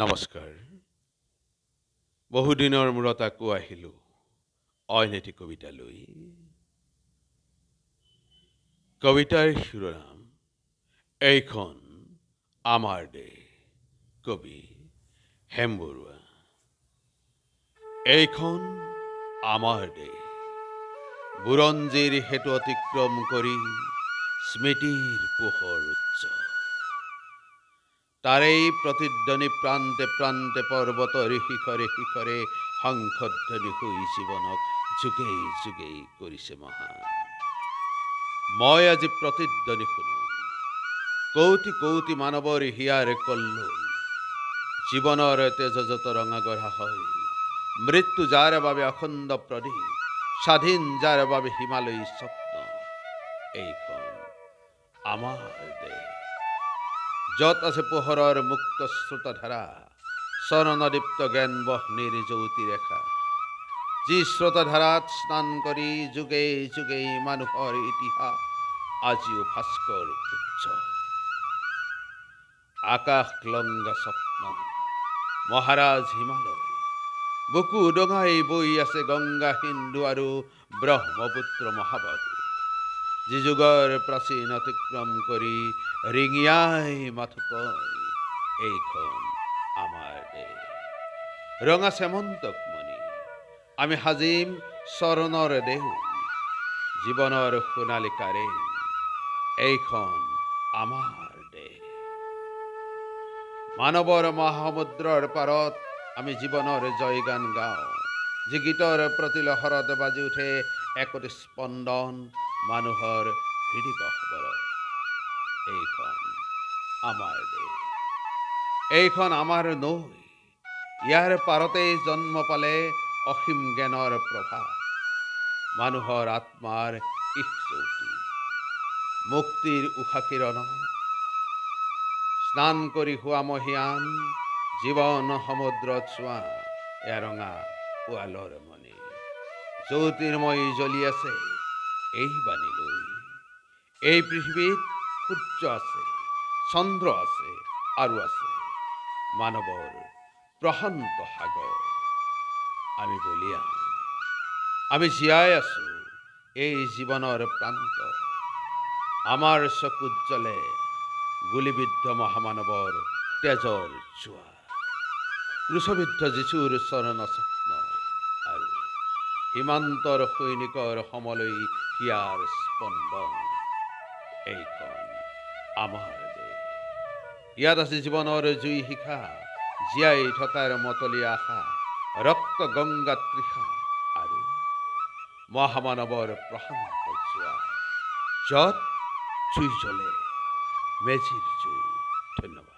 নমস্কাৰ। বহুদিনৰ মূৰত আকৌ আহিলোঁ অইন এটি কবিতালৈ কবিতাৰ শিৰোনাম, এইখন আমাৰ দেশ কবি হেম বৰুৱা এইখন আমাৰ দেশ বুৰঞ্জীৰ সেতু অতিক্ৰম কৰি স্মৃতিৰ পোহৰ উজ্জ্বল। তাৰেই প্ৰতিধ্বনি প্ৰান্তে প্ৰান্তে পৰ্বতৰ শিখৰে শিখৰে শংখধ্বনি হৈ জীৱনক যুগেই যুগেই কৰিছে মহান। মই আজি প্ৰতিধ্বনি শুনো, কৌটি কৌটি মানৱৰ হিয়াৰ কল্লোল জীৱনৰ তেজ যত ৰঙা গঢ়া হয়, মৃত্যু যাৰ বাবে অখণ্ড প্ৰদীপ স্বাধীন যাৰ বাবে হিমালয়ী স্বপ্ন, এইখন আমাৰ দেশ য'ত আছে পোহৰৰ মুক্ত চৰণদীপ্ত জ্ঞান বহ্নিৰ জ্যোতি ৰেখা যি স্ৰোতধাৰাত স্নান কৰি যুগে যুগে মানুহৰ ইতিহাস আজিও ভাস্কৰ উচ্চ। আকাশ লংগা স্বপ্ন মহাৰাজ হিমালয়, বুকু ডঙাই বৈ আছে গংগা সিন্ধু আৰু ব্ৰহ্মপুত্ৰ মহাবাহু। যি যুগৰ প্ৰাচীন অতিক্ৰম কৰি ৰিঙিয়াই মাথো কয় এইখন আমাৰ দেশ ৰঙা চেমন্তক মণি আমি সাজিম চৰণৰ দেহ জীৱনৰ সোণালিকাৰে এইখন আমাৰ দেহ মানৱৰ মহাসমুদ্ৰৰ পাৰত আমি জীৱনৰ জয়গান গাওঁ, যি গীতৰ প্ৰতিলহৰত বাজি উঠে, একোটি স্পন্দন মানুহৰ হৃদয়গহ্বৰ এইখন আমাৰ দেশ এইখন আমাৰ নৈ। ইয়াৰ পাৰতেই জন্ম পালে অসীম জ্ঞানৰ প্ৰভাৱ মানুহৰ আত্মাৰ ইচ্ছৌতি মুক্তিৰ উষা কিৰণত স্নান কৰি হোৱা মহিয়ান, জীৱন সমুদ্ৰত চোৱা এয়া ৰঙা পোৱালৰ মণি। জ্যোতিৰ্ময়ী জ্বলি আছে। এই বাণী লৈ। এই পৃথিৱীত সূৰ্য আছে, চন্দ্ৰ আছে, আৰু আছে। মানৱৰ প্ৰশান্ত সাগৰ। আমি বলিয়া আমি জীয়াই আছো এই জীৱনৰ প্ৰান্ত। আমাৰ চকুত জ্বলে গুলিবিদ্ধ মহামানৱৰ তেজৰ জোৱা। ক্ৰুশবিদ্ধ যীশুৰ চৰণ আৰু সীমান্তৰ সৈনিকৰ সমলৈ হিয়াৰ স্পন্দন। এইখন আমাৰ দেশ। ইয়াত আছে জীৱনৰ জুই শিখা, জীয়াই থকাৰ মতলি আশা, ৰক্ত গংগা তৃষা আৰু মহামানৱৰ প্ৰশান্ত জোৱা য'ত জুই জ্বলে, মেজিৰ জুই। ধন্যবাদ।